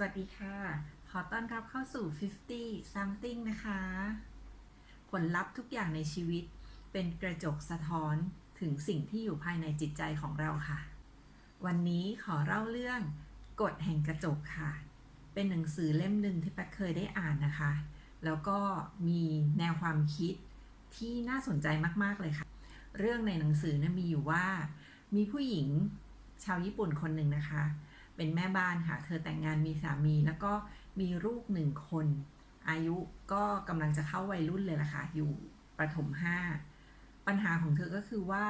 สวัสดีค่ะ ขอต้อนรับเข้าสู่ 50 something นะคะ ผลลัพธ์ทุกอย่างในชีวิตเป็นกระจกสะท้อนถึงสิ่งที่อยู่ภายในจิตใจของเราค่ะ วันนี้ขอเล่าเรื่องกฎแห่งกระจกค่ะ เป็นหนังสือเล่มหนึ่งที่แป๊กเคยได้อ่านนะคะ แล้วก็มีแนวความคิดที่น่าสนใจมาก ๆ เลยค่ะ เรื่องในหนังสือนะมีอยู่ว่า มีผู้หญิงชาวญี่ปุ่นคนหนึ่งนะคะ เป็นแม่บ้านค่ะ เธอแต่งงานมีสามี แล้วก็มีลูกหนึ่งคน อายุก็กำลังจะเข้าวัยรุ่นเลยล่ะค่ะ อยู่ประถมห้า ปัญหาของเธอก็คือว่า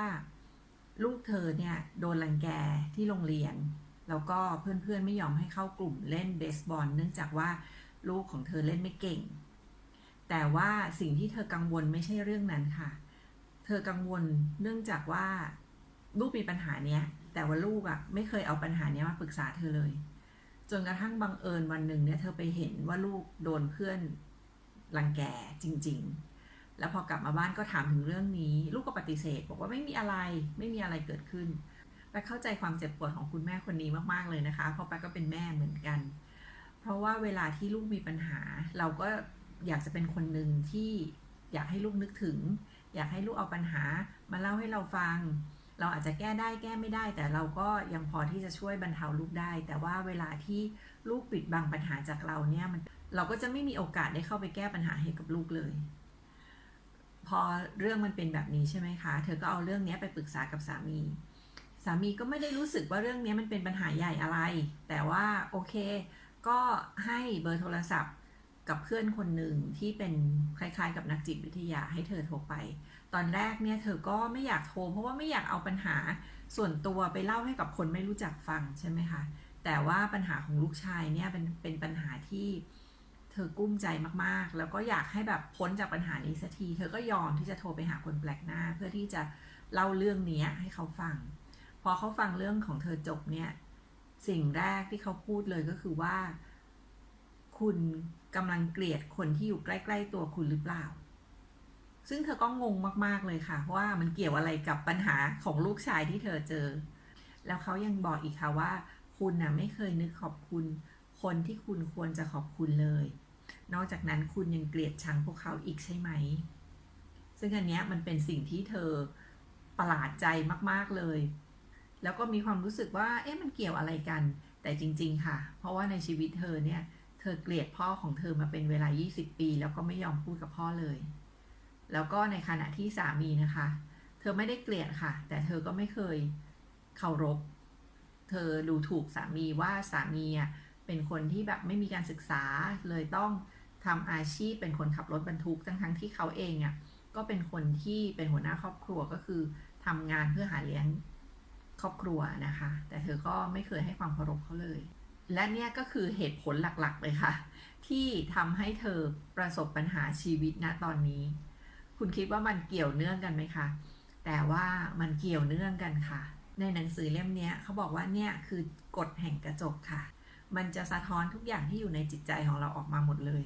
ลูกเธอเนี่ย โดนรังแกที่โรงเรียน แล้วก็เพื่อนๆไม่ยอมให้เข้ากลุ่มเล่นเบสบอล เนื่องจากว่าลูกของเธอเล่นไม่เก่ง แต่ว่าสิ่งที่เธอกังวลไม่ใช่เรื่องนั้นค่ะ เธอกังวลเนื่องจากว่า ลูกมีปัญหาเนี้ย แต่ว่าลูกอะ่ะไม่เคยเอาปัญหาเนี้ยมาปรึกษาเธอเลย จนกระทั่งบังเอิญวันหนึ่งเนี่ยเธอไปเห็นว่าลูกโดนเพื่อนรังแกจริง ๆ แล้วพอกลับมาบ้านก็ถามถึงเรื่องนี้ ลูกก็ปฏิเสธ บอกว่าไม่มีอะไรไม่มีอะไรเกิดขึ้นแปเข้าใจความเจ็บปวดของคุณแม่คนนี้มากๆเลยนะคะ เพราะแปก็เป็นแม่เหมือนกัน เพราะว่าเวลาที่ลูกมีปัญหา เราก็อยากจะเป็นคนหนึ่งที่อยากให้ลูกนึกถึง อยากให้ลูกเอาปัญหามาเล่าให้เราฟัง เราอาจจะแก้ได้แก้ไม่ได้ แต่เราก็ยังพอที่จะช่วยบรรเทาลูกได้ แต่ว่าเวลาที่ลูกปิดบังปัญหาจากเราเนี่ยมันเราก็จะไม่มีโอกาสได้เข้าไปแก้ปัญหาให้กับลูกเลย พอเรื่องมันเป็นแบบนี้ใช่ไหมคะ เธอก็เอาเรื่องนี้ไปปรึกษากับสามี สามีก็ไม่ได้รู้สึกว่าเรื่องนี้มันเป็นปัญหาใหญ่อะไร แต่ว่าโอเค ก็ให้เบอร์โทรศัพท์ กับเพื่อนคนหนึ่งที่เป็นคล้ายๆ กับนักจิตวิทยาให้เธอโทรไป ตอนแรกเนี่ยเธอก็ไม่อยากโทรเพราะว่าไม่อยากเอาปัญหาส่วนตัวไปเล่าให้กับคนไม่รู้จักฟังใช่ไหมคะ แต่ว่าปัญหาของลูกชายเนี่ยเป็นเป็นปัญหาที่เธอกุ้มใจมากๆ แล้วก็อยากให้แบบพ้นจากปัญหานี้สักที เธอก็ยอมที่จะโทรไปหาคนแปลกหน้า เพื่อที่จะเล่าเรื่องนี้ให้เขาฟัง พอเขาฟังเรื่องของเธอจบเนี่ย สิ่งแรกที่เขาพูดเลยก็คือว่า คุณกำลังเกลียดคนที่อยู่ใกล้ๆตัวคุณหรือเปล่า ซึ่งเธอก็งงมากๆเลยค่ะ ว่ามันเกี่ยวอะไรกับปัญหาของลูกชายที่เธอเจอ แล้วเขายังบอกอีกค่ะว่า คุณน่ะไม่เคยนึกขอบคุณ คนที่คุณควรจะขอบคุณเลย นอกจากนั้นคุณยังเกลียดชังพวกเขาอีกใช่ไหม ซึ่งอันเนี้ยมันเป็นสิ่งที่เธอประหลาดใจมากๆเลย แล้วก็มีความรู้สึกว่า เอ๊ะมันเกี่ยวอะไรกัน แต่จริง ๆ ค่ะ เพราะว่าในชีวิตเธอเนี่ย เธอเกลียดพ่อของเธอมาเป็นเวลา 20 ปี แล้วก็ไม่ยอมพูดกับพ่อเลย แล้วก็ในขณะที่สามีนะคะ เธอไม่ได้เกลียดค่ะ แต่เธอก็ไม่เคยเคารพ เธอดูถูกสามีว่าสามีอะเป็นคนที่แบบไม่มีการศึกษาเลยต้องทำอาชีพเป็นคนขับรถบรรทุกทั้งๆที่เขาเองอะก็เป็นคนที่เป็นหัวหน้าครอบครัวก็คือทำงานเพื่อหาเลี้ยงครอบครัวนะคะ แต่เธอก็ไม่เคยให้ความเคารพเขาเลย และเนี่ยก็คือเหตุผลหลักๆเลยค่ะ ที่ทำให้เธอประสบปัญหาชีวิตณตอนนี้ คุณคิดว่ามันเกี่ยวเนื่องกันไหมคะ แต่ว่ามันเกี่ยวเนื่องกันค่ะ ในหนังสือเล่มนี้เขาบอกว่าเนี่ยคือกฎแห่งกระจกค่ะ มันจะสะท้อนทุกอย่างที่อยู่ในจิตใจของเราออกมาหมดเลย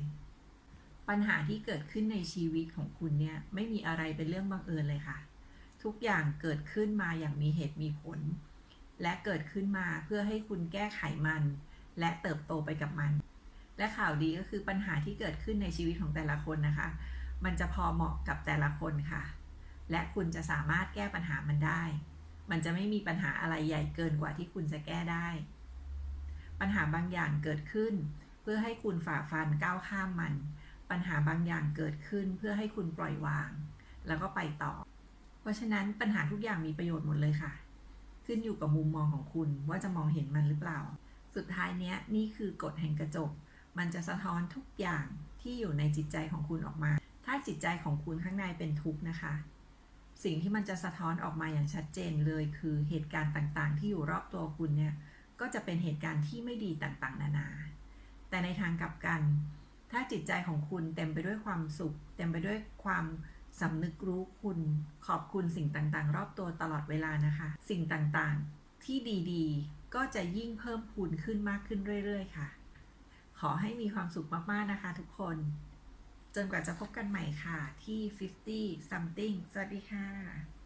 ปัญหาที่เกิดขึ้นในชีวิตของคุณเนี่ยไม่มีอะไรเป็นเรื่องบังเอิญเลยค่ะ ทุกอย่างเกิดขึ้นมาอย่างมีเหตุมีผล และเกิดขึ้นมาเพื่อให้คุณแก้ไขมัน และเติบโตไปกับมัน และข่าวดีก็คือปัญหาที่เกิดขึ้นในชีวิตของแต่ละคนนะคะ มันจะพอเหมาะกับแต่ละคนค่ะ และคุณจะสามารถแก้ปัญหามันได้ มันจะไม่มีปัญหาอะไรใหญ่เกินกว่าที่คุณจะแก้ได้ ปัญหาบางอย่างเกิดขึ้น เพื่อให้คุณฝ่าฟันก้าวข้ามมัน ปัญหาบางอย่างเกิดขึ้นเพื่อให้คุณปล่อยวาง แล้วก็ไปต่อ เพราะฉะนั้นปัญหาทุกอย่างมีประโยชน์หมดเลยค่ะ ขึ้นอยู่กับมุมมองของคุณว่าจะมองเห็นมันหรือเปล่า สุดท้ายเนี้ยนี่คือกฎแห่งกระจก มันจะสะท้อนทุกอย่างที่อยู่ในจิตใจของคุณออกมา ถ้าจิตใจของคุณข้างในเป็นทุกข์นะคะ สิ่งที่มันจะสะท้อนออกมาอย่างชัดเจนเลยคือเหตุการณ์ต่างๆ ที่อยู่รอบตัวคุณเนี่ย ก็จะเป็นเหตุการณ์ที่ไม่ดีต่างๆ นานา แต่ในทางกลับกัน ถ้าจิตใจของคุณเต็มไปด้วยความสุข เต็มไปด้วยความสำนึกรู้คุณ ขอบคุณสิ่งต่างๆ รอบตัวตลอดเวลานะคะ สิ่งต่างๆ ที่ดีๆ ก็จะยิ่งเพิ่มพูนขึ้นมากขึ้นเรื่อย ๆ ค่ะ ขอให้มีความสุขมากๆนะคะทุกคน จนกว่าจะพบกันใหม่ค่ะที่ 50 something สวัสดีค่ะ